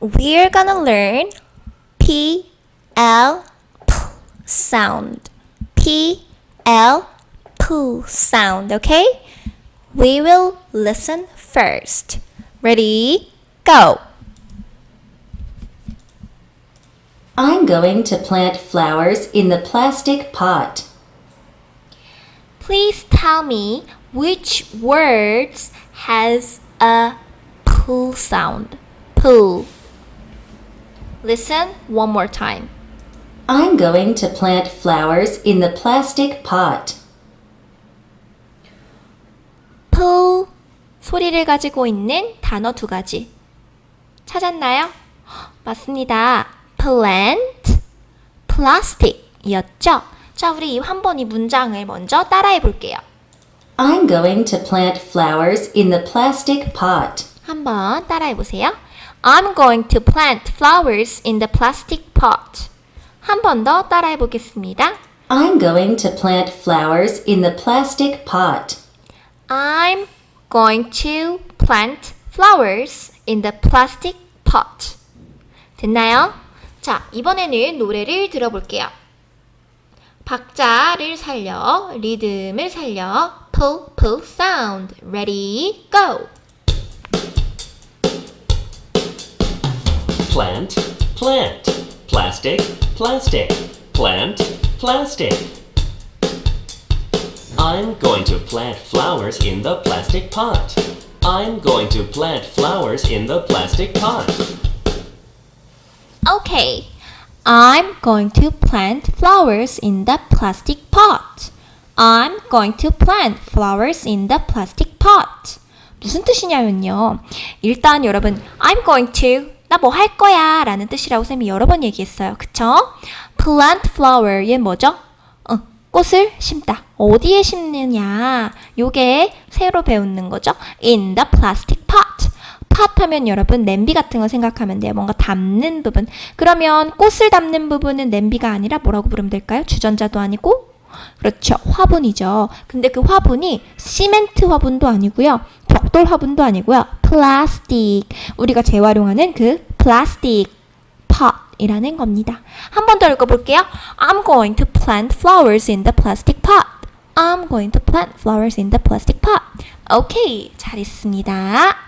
we're gonna learn P L P sound. P L P sound, okay? We will listen first. Ready? Go. I'm going to plant flowers in the plastic pot. Please tell me which words has a P sound. P. Listen one more time. I'm going to plant flowers in the plastic pot. P 소리를 가지고 있는 단어 두 가지. 찾았나요? 헉, 맞습니다. plant, plastic이었죠? 자, 우리 이한번 이 문장을 먼저 따라해 볼게요. I'm going to plant flowers in the plastic pot. 한번 따라해 보세요. I'm going to plant flowers in the plastic pot. 한 번 더 따라해 보겠습니다. I'm going to plant flowers in the plastic pot. I'm going to plant flowers in the plastic pot. 됐나요? 자, 이번에는 노래를 들어볼게요. 박자를 살려, 리듬을 살려, pull, pull sound. Ready, go! Plant, plant. Plastic, plastic. Plant, plastic. I'm going to plant flowers in the plastic pot. I'm going to plant flowers in the plastic pot. Okay. I'm going to plant flowers in the plastic pot. I'm going to plant flowers in the plastic pot. 무슨 뜻이냐면요. 일단 여러분, I'm going to 나 뭐 할 거야 라는 뜻이라고 쌤이 여러 번 얘기했어요. 그쵸? plant flower 얘 뭐죠? 어, 꽃을 심다. 어디에 심느냐? 요게 새로 배우는 거죠. in the plastic pot. pot 하면 여러분 냄비 같은 거 생각하면 돼요. 뭔가 담는 부분. 그러면 꽃을 담는 부분은 냄비가 아니라 뭐라고 부르면 될까요? 주전자도 아니고 그렇죠. 화분이죠. 근데 그 화분이 시멘트 화분도 아니고요. 벽돌 화분도 아니고요. 플라스틱. 우리가 재활용하는 그 플라스틱 pot이라는 겁니다. 한 번 더 읽어볼게요. I'm going to plant flowers in the plastic pot. I'm going to plant flowers in the plastic pot. 오케이. 잘했습니다.